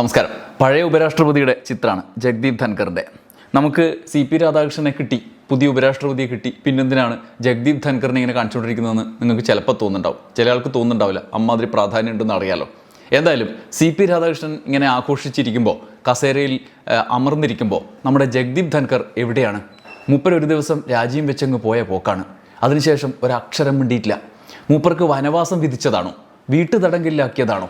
നമസ്കാരം. പഴയ ഉപരാഷ്ട്രപതിയുടെ ചിത്രമാണ് ജഗ്ദീപ് ധൻഖറിന്റെ നമുക്ക് സി പി രാധാകൃഷ്ണനെ കിട്ടി പുതിയ ഉപരാഷ്ട്രപതിയെ കിട്ടി. പിന്നെന്തിനാണ് ജഗ്ദീപ് ധൻഖറിനെ ഇങ്ങനെ കാണിച്ചുകൊണ്ടിരിക്കുന്നതെന്ന് നിങ്ങൾക്ക് ചിലപ്പോൾ തോന്നുന്നുണ്ടാവും. ചില ആൾക്ക് തോന്നുന്നുണ്ടാവില്ല. അമ്മാതിരി പ്രാധാന്യം ഉണ്ടെന്ന് അറിയാലോ. എന്തായാലും സി പി രാധാകൃഷ്ണൻ ഇങ്ങനെ ആഘോഷിച്ചിരിക്കുമ്പോൾ കസേരയിൽ അമർന്നിരിക്കുമ്പോൾ നമ്മുടെ ജഗ്ദീപ് ധൻഖർ എവിടെയാണ്? മൂപ്പർ ഒരു ദിവസം രാജ്യം വെച്ചങ്ങ് പോയ പോക്കാണ്. അതിനുശേഷം ഒരക്ഷരം മിണ്ടിയിട്ടില്ല. മൂപ്പർക്ക് വനവാസം വിധിച്ചതാണോ? വീട്ടുതടങ്കലിലാക്കിയതാണോ?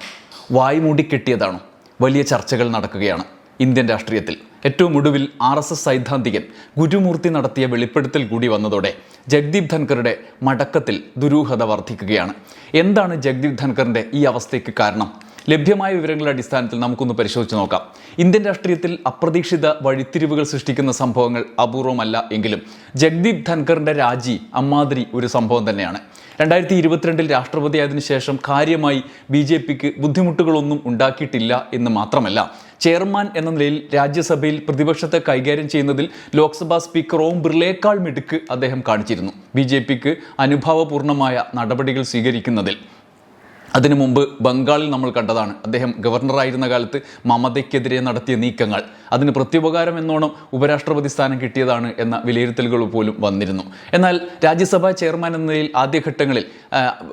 വായ് മൂടി കെട്ടിയതാണോ? വലിയ ചർച്ചകൾ നടക്കുകയാണ് ഇന്ത്യൻ രാഷ്ട്രീയത്തിൽ. ഏറ്റവും ഒടുവിൽ ആർ എസ് എസ് സൈദ്ധാന്തികൻ ഗുരുമൂർത്തി നടത്തിയ വെളിപ്പെടുത്തൽ കൂടി വന്നതോടെ ജഗ്ദീപ് ധൻഖറുടെ മടക്കത്തിൽ ദുരൂഹത വർദ്ധിക്കുകയാണ്. എന്താണ് ജഗ്ദീപ് ധൻഖറിന്റെ ഈ അവസ്ഥയ്ക്ക് കാരണം? ലഭ്യമായ വിവരങ്ങളുടെ അടിസ്ഥാനത്തിൽ നമുക്കൊന്ന് പരിശോധിച്ച് നോക്കാം. ഇന്ത്യൻ രാഷ്ട്രീയത്തിൽ അപ്രതീക്ഷിത വഴിത്തിരിവുകൾ സൃഷ്ടിക്കുന്ന സംഭവങ്ങൾ അപൂർവമല്ല എങ്കിലും ജഗ്ദീപ് ധൻഖറിന്റെ രാജി അമ്മാതിരി ഒരു സംഭവം തന്നെയാണ്. രണ്ടായിരത്തി ഇരുപത്തിരണ്ടിൽ രാഷ്ട്രപതിയായതിനു ശേഷം കാര്യമായി ബി ജെ പിക്ക് ബുദ്ധിമുട്ടുകളൊന്നും ഉണ്ടാക്കിയിട്ടില്ല എന്ന് മാത്രമല്ല ചെയർമാൻ എന്ന നിലയിൽ രാജ്യസഭയിൽ പ്രതിപക്ഷത്തെ കൈകാര്യം ചെയ്യുന്നതിൽ ലോക്സഭാ സ്പീക്കർ ഓം ബിർളയേക്കാൾ മിടുക്ക് അദ്ദേഹം കാണിച്ചിരുന്നു. ബി ജെ പിക്ക് അനുഭാവപൂർണമായ നടപടികൾ സ്വീകരിക്കുന്നതിൽ അതിനു മുമ്പ് ബംഗാളിൽ നമ്മൾ കണ്ടതാണ് അദ്ദേഹം ഗവർണറായിരുന്ന കാലത്ത് മമതയ്ക്കെതിരെ നടത്തിയ നീക്കങ്ങൾ. അതിന് പ്രത്യുപകാരം എന്നോണം ഉപരാഷ്ട്രപതി സ്ഥാനം കിട്ടിയതാണ് എന്ന വിലയിരുത്തലുകൾ പോലും വന്നിരുന്നു. എന്നാൽ രാജ്യസഭാ ചെയർമാൻ എന്ന നിലയിൽ ആദ്യഘട്ടങ്ങളിൽ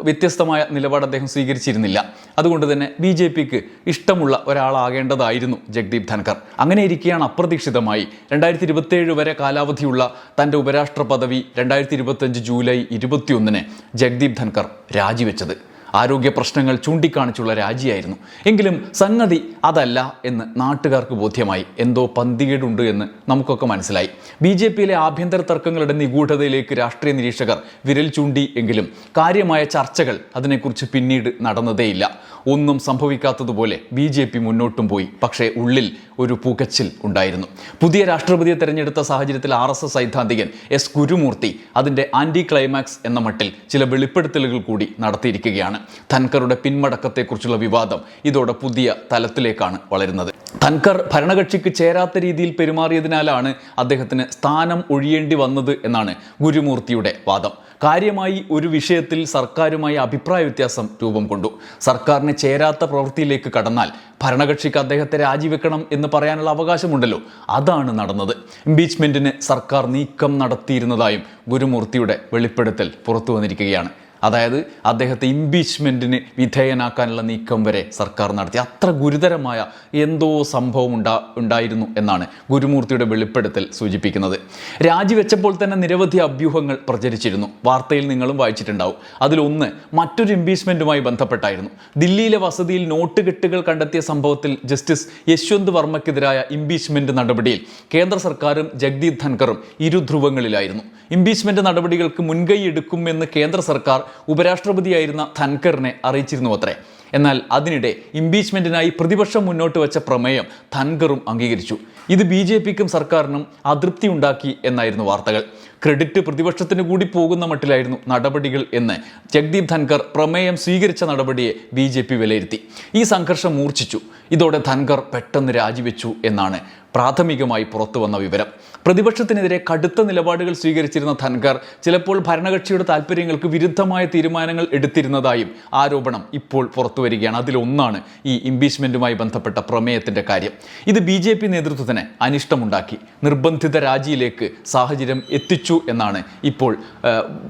വ്യത്യസ്തമായ നിലപാട് അദ്ദേഹം സ്വീകരിച്ചിരുന്നില്ല. അതുകൊണ്ട് തന്നെ ബി ജെ പിക്ക് ഇഷ്ടമുള്ള ഒരാളാകേണ്ടതായിരുന്നു ജഗ്ദീപ് ധൻഖർ. അങ്ങനെ ഇരിക്കുകയാണ് അപ്രതീക്ഷിതമായി. രണ്ടായിരത്തി ഇരുപത്തേഴ് വരെ കാലാവധിയുള്ള തന്റെ ഉപരാഷ്ട്ര പദവി രണ്ടായിരത്തി ഇരുപത്തഞ്ച് ജൂലൈ ഇരുപത്തിയൊന്നിന് ജഗ്ദീപ് ധൻഖർ രാജിവെച്ചത്. ആരോഗ്യ പ്രശ്നങ്ങൾ ചൂണ്ടിക്കാണിച്ചുള്ള രാജിയായിരുന്നു. എങ്കിലും സംഗതി അതല്ല എന്ന് നാട്ടുകാർക്ക് ബോധ്യമായി. എന്തോ പന്തികേടുണ്ട് എന്ന് നമുക്കൊക്കെ മനസ്സിലായി. ബി ജെ പിയിലെ ആഭ്യന്തര തർക്കങ്ങളുടെ നിഗൂഢതയിലേക്ക് രാഷ്ട്രീയ നിരീക്ഷകർ വിരൽ ചൂണ്ടി എങ്കിലും കാര്യമായ ചർച്ചകൾ അതിനെക്കുറിച്ച് പിന്നീട് നടന്നതേയില്ല. ഒന്നും സംഭവിക്കാത്തതുപോലെ ബി ജെ പി മുന്നോട്ടും പോയി. പക്ഷേ ഉള്ളിൽ ഒരു പുകച്ചിൽ ഉണ്ടായിരുന്നു. പുതിയ രാഷ്ട്രപതിയെ തെരഞ്ഞെടുത്ത സാഹചര്യത്തിൽ ആർ എസ് എസ് സൈദ്ധാന്തികൻ എസ് ഗുരുമൂർത്തി അതിന്റെ ആന്റി ക്ലൈമാക്സ് എന്ന മട്ടിൽ ചില വെളിപ്പെടുത്തലുകൾ കൂടി നടത്തിയിരിക്കുകയാണ്. ധൻഖറുടെ പിന്മടക്കത്തെക്കുറിച്ചുള്ള വിവാദം ഇതോടെ പുതിയ തലത്തിലേക്കാണ് വളരുന്നത്. ധൻഖർ ഭരണകക്ഷിക്ക് ചേരാത്ത രീതിയിൽ പെരുമാറിയതിനാലാണ് അദ്ദേഹത്തിന് സ്ഥാനം ഒഴിയേണ്ടി വന്നത് എന്നാണ് ഗുരുമൂർത്തിയുടെ വാദം. കാര്യമായി ഒരു വിഷയത്തിൽ സർക്കാരുമായി അഭിപ്രായ വ്യത്യാസം രൂപം കൊണ്ടു. സർക്കാരിന് ചേരാത്ത പ്രവൃത്തിയിലേക്ക് കടന്നാൽ ഭരണകക്ഷിക്ക് അദ്ദേഹത്തെ രാജിവെക്കണം എന്ന് പറയാനുള്ള അവകാശമുണ്ടല്ലോ. അതാണ് നടന്നത്. ഇംപീച്ച്മെന്റിന് സർക്കാർ നീക്കം നടത്തിയിരുന്നതായും ഗുരുമൂർത്തിയുടെ വെളിപ്പെടുത്തൽ പുറത്തു വന്നിരിക്കുകയാണ്. അതായത് അദ്ദേഹത്തെ ഇംപീച്ച്മെന്റിന് വിധേയനാക്കാനുള്ള നീക്കം വരെ സർക്കാർ നടത്തി. അത്ര ഗുരുതരമായ എന്തോ സംഭവം ഉണ്ടാ ഉണ്ടായിരുന്നു എന്നാണ് ഗുരുമൂർത്തിയുടെ വെളിപ്പെടുത്തൽ സൂചിപ്പിക്കുന്നത്. രാജിവെച്ചപ്പോൾ തന്നെ നിരവധി അഭ്യൂഹങ്ങൾ പ്രചരിച്ചിരുന്നു. വാർത്തയിൽ നിങ്ങളും വായിച്ചിട്ടുണ്ടാവും. അതിലൊന്ന് മറ്റൊരു ഇംപീച്ച്മെന്റുമായി ബന്ധപ്പെട്ടായിരുന്നു. ദില്ലിയിലെ വസതിയിൽ നോട്ട് കെട്ടുകൾ കണ്ടെത്തിയ സംഭവത്തിൽ ജസ്റ്റിസ് യശ്വന്ത് വർമ്മക്കെതിരായ ഇംപീച്ച്മെന്റ് നടപടിയിൽ കേന്ദ്ര സർക്കാരും ജഗ്ദീപ് ധൻഖറും ഇരുധ്രുവങ്ങളിലായിരുന്നു. ഇംപീച്ച്മെന്റ് നടപടികൾക്ക് മുൻകൈ എടുക്കുമെന്ന് കേന്ദ്ര സർക്കാർ ഉപരാഷ്ട്രപതിയായിരുന്ന ധൻഖറിനെ അറിയിച്ചിരുന്നു അത്രേ എന്നാൽ അതിനിടെ ഇംപീച്ച്മെന്റിനായി പ്രതിപക്ഷം മുന്നോട്ട് വെച്ച പ്രമേയം ധൻഖറും അംഗീകരിച്ചു. ഇത് ബി ജെ പിക്കും സർക്കാരിനും അതൃപ്തി ഉണ്ടാക്കി എന്നായിരുന്നു വാർത്തകൾ. ക്രെഡിറ്റ് പ്രതിപക്ഷത്തിന് കൂടി പോകുന്ന മട്ടിലായിരുന്നു നടപടികൾ എന്ന് ജഗ്ദീപ് ധൻഖർ പ്രമേയം സ്വീകരിച്ച നടപടിയെ ബി ജെ പി വിലയിരുത്തി. ഈ സംഘർഷം മൂർച്ഛിച്ചു. ഇതോടെ ധൻഖർ പെട്ടെന്ന് രാജിവെച്ചു എന്നാണ് പ്രാഥമികമായി പുറത്തു വന്ന വിവരം. പ്രതിപക്ഷത്തിനെതിരെ കടുത്ത നിലപാടുകൾ സ്വീകരിച്ചിരുന്ന ധൻഖർ ചിലപ്പോൾ ഭരണകക്ഷിയുടെ താല്പര്യങ്ങൾക്ക് വിരുദ്ധമായ തീരുമാനങ്ങൾ എടുത്തിരുന്നതായും ആരോപണം ഇപ്പോൾ പുറത്തു വരികയാണ്. അതിലൊന്നാണ് ഈ ഇംപീച്ച്മെന്റുമായി ബന്ധപ്പെട്ട പ്രമേയത്തിന്റെ കാര്യം. ഇത് ബി ജെ പി നേതൃത്വത്തിന് അനിഷ്ടമുണ്ടാക്കി. നിർബന്ധിത രാജിയിലേക്ക് സാഹചര്യം എത്തിച്ചു എന്നാണ് ഇപ്പോൾ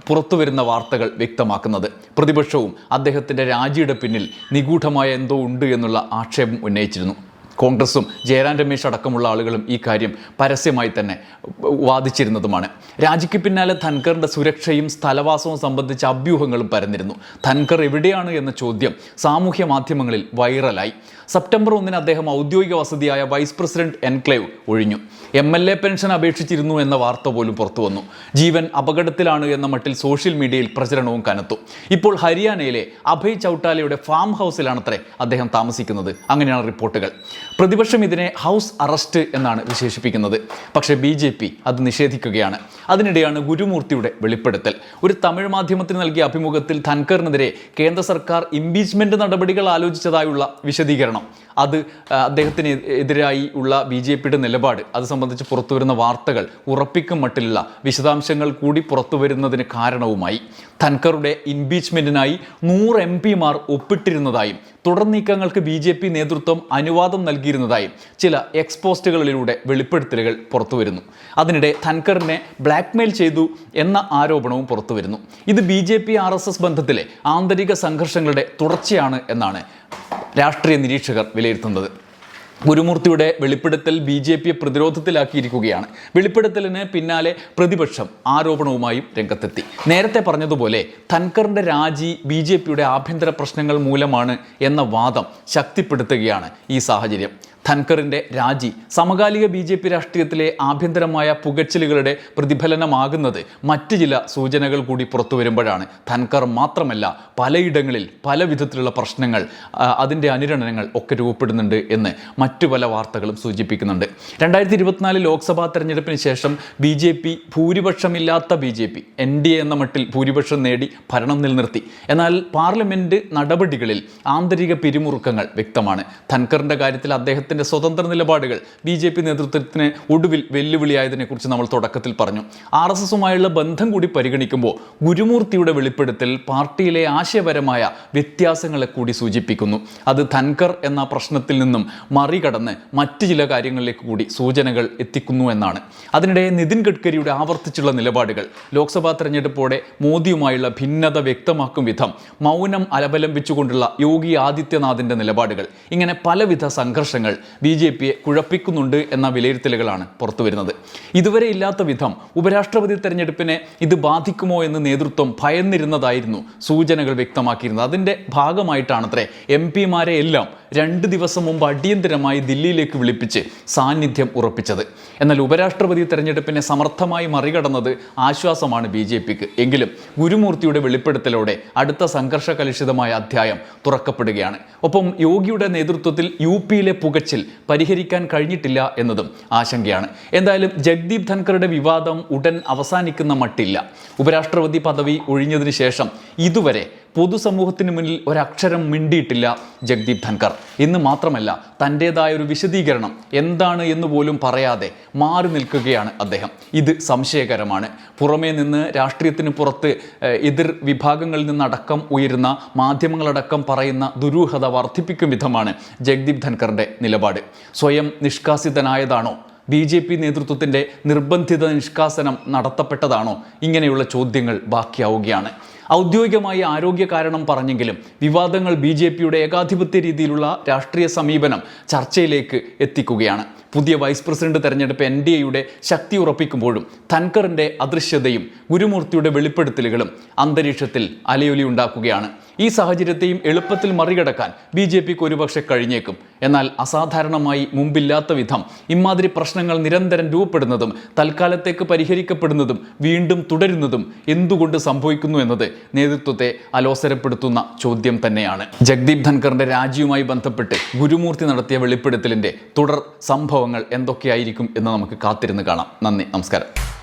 പുറത്തുവരുന്ന വാർത്തകൾ വ്യക്തമാക്കുന്നത്. പ്രതിപക്ഷവും അദ്ദേഹത്തിന്റെ രാജിയുടെ പിന്നിൽ നിഗൂഢമായ എന്തോ ഉണ്ട് എന്നുള്ള ആക്ഷേപം ഉന്നയിച്ചിരുന്നു. കോൺഗ്രസും ജയറാം രമേശ് അടക്കമുള്ള ആളുകളും ഈ കാര്യം പരസ്യമായി തന്നെ വാദിച്ചിരുന്നതുമാണ്. രാജിക്ക് പിന്നാലെ ധൻഖറിന്റെ സുരക്ഷയും സ്ഥലവാസവും സംബന്ധിച്ച അഭ്യൂഹങ്ങളും പരന്നിരുന്നു. ധൻഖർ എവിടെയാണ് എന്ന ചോദ്യം സാമൂഹ്യ മാധ്യമങ്ങളിൽ വൈറലായി. സെപ്റ്റംബർ ഒന്നിന് അദ്ദേഹം ഔദ്യോഗിക വസതിയായ വൈസ് പ്രസിഡന്റ് എൻക്ലേവ് ഒഴിഞ്ഞു. എം എൽ എ പെൻഷൻ അപേക്ഷിച്ചിരുന്നു എന്ന വാർത്ത പോലും പുറത്തു വന്നു. ജീവൻ അപകടത്തിലാണ് എന്ന മട്ടിൽ സോഷ്യൽ മീഡിയയിൽ പ്രചരണവും കനത്തു. ഇപ്പോൾ ഹരിയാനയിലെ അഭയ് ചൗട്ടാലയുടെ ഫാം ഹൗസിലാണത്രേ അദ്ദേഹം താമസിക്കുന്നത്. അങ്ങനെയാണ് റിപ്പോർട്ടുകൾ. പ്രതിപക്ഷം ഇതിനെ ഹൗസ് അറസ്റ്റ് എന്നാണ് വിശേഷിപ്പിക്കുന്നത്. പക്ഷേ ബി ജെ പി അത് നിഷേധിക്കുകയാണ്. അതിനിടെയാണ് ഗുരുമൂർത്തിയുടെ വെളിപ്പെടുത്തൽ. ഒരു തമിഴ് മാധ്യമത്തിന് നൽകിയ അഭിമുഖത്തിൽ ധൻഖറിനെതിരെ കേന്ദ്ര സർക്കാർ ഇംപീച്ച്മെന്റ് നടപടികൾ ആലോചിച്ചതായുള്ള വിശദീകരണം. അത് അദ്ദേഹത്തിന് എതിരായി ഉള്ള ബി ജെ പിയുടെ നിലപാട് അത് സംബന്ധിച്ച് പുറത്തുവരുന്ന വാർത്തകൾ ഉറപ്പിക്കും മട്ടിലുള്ള വിശദാംശങ്ങൾ കൂടി പുറത്തു വരുന്നതിന് കാരണവുമായി. ധൻഖറുടെ ഇംപീച്ച്മെന്റിനായി നൂറ് എം പിമാർ ഒപ്പിട്ടിരുന്നതായും തുടർ നീക്കങ്ങൾക്ക് ബി ജെ പി നേതൃത്വം അനുവാദം നൽകിയിരുന്നതായും ചില എക്സ്പോസ്റ്റുകളിലൂടെ വെളിപ്പെടുത്തലുകൾ പുറത്തുവരുന്നു. അതിനിടെ ധൻഖറിനെ ബ്ലാക്ക്മെയിൽ ചെയ്തു എന്ന ആരോപണവും പുറത്തുവരുന്നു. ഇത് B J P R S S ബന്ധത്തിലെ ആന്തരിക സംഘർഷങ്ങളുടെ തുടർച്ചയാണ് എന്നാണ് രാഷ്ട്രീയ നിരീക്ഷകർ വിലയിരുത്തുന്നത്. ഗുരുമൂർത്തിയുടെ വെളിപ്പെടുത്തൽ ബി ജെ പിയെ പ്രതിരോധത്തിലാക്കിയിരിക്കുകയാണ്. വെളിപ്പെടുത്തലിന് പിന്നാലെ പ്രതിപക്ഷം ആരോപണവുമായും രംഗത്തെത്തി. നേരത്തെ പറഞ്ഞതുപോലെ ധൻഖറിന്റെ രാജി ബി ജെ പിയുടെ ആഭ്യന്തര പ്രശ്നങ്ങൾ മൂലമാണ് എന്ന വാദം ശക്തിപ്പെടുത്തുകയാണ് ഈ സാഹചര്യം. ധൻഖറിന്റെ രാജി. സമകാലിക ബി ജെ പി രാഷ്ട്രീയത്തിലെ ആഭ്യന്തരമായ പുകച്ചിലുകളുടെ പ്രതിഫലനമാകുന്നത് മറ്റ് ചില സൂചനകൾ കൂടി പുറത്തു വരുമ്പോഴാണ്. ധൻഖർ മാത്രമല്ല പലയിടങ്ങളിൽ പല വിധത്തിലുള്ള പ്രശ്നങ്ങൾ അതിന്റെ അനുരണനങ്ങൾ ഒക്കെ രൂപപ്പെടുന്നുണ്ട് എന്ന് മറ്റു പല വാർത്തകളും സൂചിപ്പിക്കുന്നുണ്ട്. രണ്ടായിരത്തി ഇരുപത്തിനാല് ലോക്സഭാ തെരഞ്ഞെടുപ്പിന് ശേഷം B J P ഭൂരിപക്ഷമില്ലാത്ത B J P N D A എന്ന മട്ടിൽ ഭൂരിപക്ഷം നേടി ഭരണം നിലനിർത്തി. എന്നാൽ പാർലമെന്റ് നടപടികളിൽ ആന്തരിക പിരിമുറുക്കങ്ങൾ വ്യക്തമാണ്. ധൻകറിന്റെ കാര്യത്തിൽ അദ്ദേഹത്തിന്റെ സ്വതന്ത്ര നിലപാടുകൾ ബി ജെ പി നേതൃത്വത്തിന് ഒടുവിൽ വെല്ലുവിളിയായതിനെക്കുറിച്ച് നമ്മൾ തുടക്കത്തിൽ പറഞ്ഞു. ആർ എസ് എസുമായുള്ള ബന്ധം കൂടി പരിഗണിക്കുമ്പോൾ ഗുരുമൂർത്തിയുടെ വെളിപ്പെടുത്തൽ പാർട്ടിയിലെ ആശയപരമായ വ്യത്യാസങ്ങളെ കൂടി സൂചിപ്പിക്കുന്നു. അത് ധൻകർ എന്ന പ്രശ്നത്തിൽ നിന്നും മറികടന്ന് മറ്റ് ചില കാര്യങ്ങളിലേക്ക് കൂടി സൂചനകൾ എത്തിക്കുന്നു എന്നാണ്. അതിനിടെ നിതിൻ ഗഡ്കരിയുടെ ആവർത്തിച്ചുള്ള നിലപാടുകൾ ലോക്സഭാ തെരഞ്ഞെടുപ്പോടെ മോദിയുമായുള്ള ഭിന്നത വ്യക്തമാക്കും വിധം മൗനം അലബലംബിച്ചുകൊണ്ടുള്ള യോഗി ആദിത്യനാഥിന്റെ നിലപാടുകൾ. ഇങ്ങനെ പലവിധ സംഘർഷങ്ങൾ ബി ജെ പിയെ കുഴപ്പിക്കുന്നുണ്ട് എന്ന വിലയിരുത്തലുകളാണ് പുറത്തുവരുന്നത്. ഇതുവരെ ഇല്ലാത്ത വിധം ഉപരാഷ്ട്രപതി തെരഞ്ഞെടുപ്പിനെ ഇത് ബാധിക്കുമോ എന്ന് നേതൃത്വം ഭയന്നിരുന്നതായിരുന്നു സൂചനകൾ വ്യക്തമാക്കിയിരുന്നത്. അതിന്റെ ഭാഗമായിട്ടാണത്രേ എം പിമാരെ എല്ലാം രണ്ട് ദിവസം മുമ്പ് അടിയന്തരമായി ദില്ലിയിലേക്ക് വിളിപ്പിച്ച് സാന്നിധ്യം ഉറപ്പിച്ചത്. എന്നാൽ ഉപരാഷ്ട്രപതി തെരഞ്ഞെടുപ്പിനെ സമർത്ഥമായി മറികടന്നത് ആശ്വാസമാണ് ബി ജെ പിക്ക്. എങ്കിലും ഗുരുമൂർത്തിയുടെ വെളിപ്പെടുത്തലോടെ അടുത്ത സംഘർഷ കലുഷിതമായ അധ്യായം തുറക്കപ്പെടുകയാണ്. ഒപ്പം യോഗിയുടെ നേതൃത്വത്തിൽ യു പിയിലെ പുകച്ചിൽ പരിഹരിക്കാൻ കഴിഞ്ഞിട്ടില്ല എന്നതും ആശങ്കയാണ്. എന്തായാലും ജഗ്ദീപ് ധൻഖറുടെ വിവാദം ഉടൻ അവസാനിക്കുന്ന മട്ടില്ല. ഉപരാഷ്ട്രപതി പദവി ഒഴിഞ്ഞതിന് ശേഷം ഇതുവരെ പൊതുസമൂഹത്തിന് മുന്നിൽ ഒരക്ഷരം മിണ്ടിയിട്ടില്ല ജഗ്ദീപ് ധൻകർ ഇന്ന് മാത്രമല്ല തന്റേതായ ഒരു വിശദീകരണം എന്താണ് എന്ന് പോലും പറയാതെ മാറി നിൽക്കുകയാണ് അദ്ദേഹം. ഇത് സംശയകരമാണ്. പുറമേ നിന്ന് രാഷ്ട്രീയത്തിന് പുറത്ത് എതിർ വിഭാഗങ്ങളിൽ നിന്നടക്കം ഉയരുന്ന മാധ്യമങ്ങളടക്കം പറയുന്ന ദുരൂഹത വർദ്ധിപ്പിക്കും വിധമാണ് ജഗ്ദീപ് ധൻകറിന്റെ നിലപാട്. സ്വയം നിഷ്കാസിതനായതാണോ? ബി ജെ പി നേതൃത്വത്തിന്റെ നിർബന്ധിത നിഷ്കാസനം നടത്തപ്പെട്ടതാണോ? ഇങ്ങനെയുള്ള ചോദ്യങ്ങൾ ബാക്കിയാവുകയാണ്. ഔദ്യോഗികമായി ആരോഗ്യ കാരണം പറഞ്ഞെങ്കിലും വിവാദങ്ങൾ ബി ഏകാധിപത്യ രീതിയിലുള്ള രാഷ്ട്രീയ സമീപനം ചർച്ചയിലേക്ക് എത്തിക്കുകയാണ്. പുതിയ വൈസ് പ്രസിഡന്റ് തെരഞ്ഞെടുപ്പ് എൻ ഡി എയുടെ ശക്തി ഉറപ്പിക്കുമ്പോഴും ധൻഖറിന്റെ അദൃശ്യതയും ഗുരുമൂർത്തിയുടെ വെളിപ്പെടുത്തലുകളും അന്തരീക്ഷത്തിൽ അലയൊലി ഉണ്ടാക്കുകയാണ്. ഈ സാഹചര്യത്തെയും എളുപ്പത്തിൽ മറികടക്കാൻ ബി ജെ പിക്ക് ഒരുപക്ഷെ കഴിഞ്ഞേക്കും. എന്നാൽ അസാധാരണമായി മുമ്പില്ലാത്ത വിധം ഇമാതിരി പ്രശ്നങ്ങൾ നിരന്തരം രൂപപ്പെടുന്നതും തൽക്കാലത്തേക്ക് പരിഹരിക്കപ്പെടുന്നതും വീണ്ടും തുടരുന്നതും എന്തുകൊണ്ട് സംഭവിക്കുന്നു എന്നത് നേതൃത്വത്തെ അലോസരപ്പെടുത്തുന്ന ചോദ്യം തന്നെയാണ്. ജഗ്ദീപ് ധൻഖറിന്റെ രാജിയുമായി ബന്ധപ്പെട്ട് ഗുരുമൂർത്തി നടത്തിയ വെളിപ്പെടുത്തലിന്റെ തുടർ സംഭവങ്ങൾ എന്തൊക്കെയായിരിക്കും എന്ന് നമുക്ക് കാത്തിരുന്ന് കാണാം. നന്ദി നമസ്കാരം.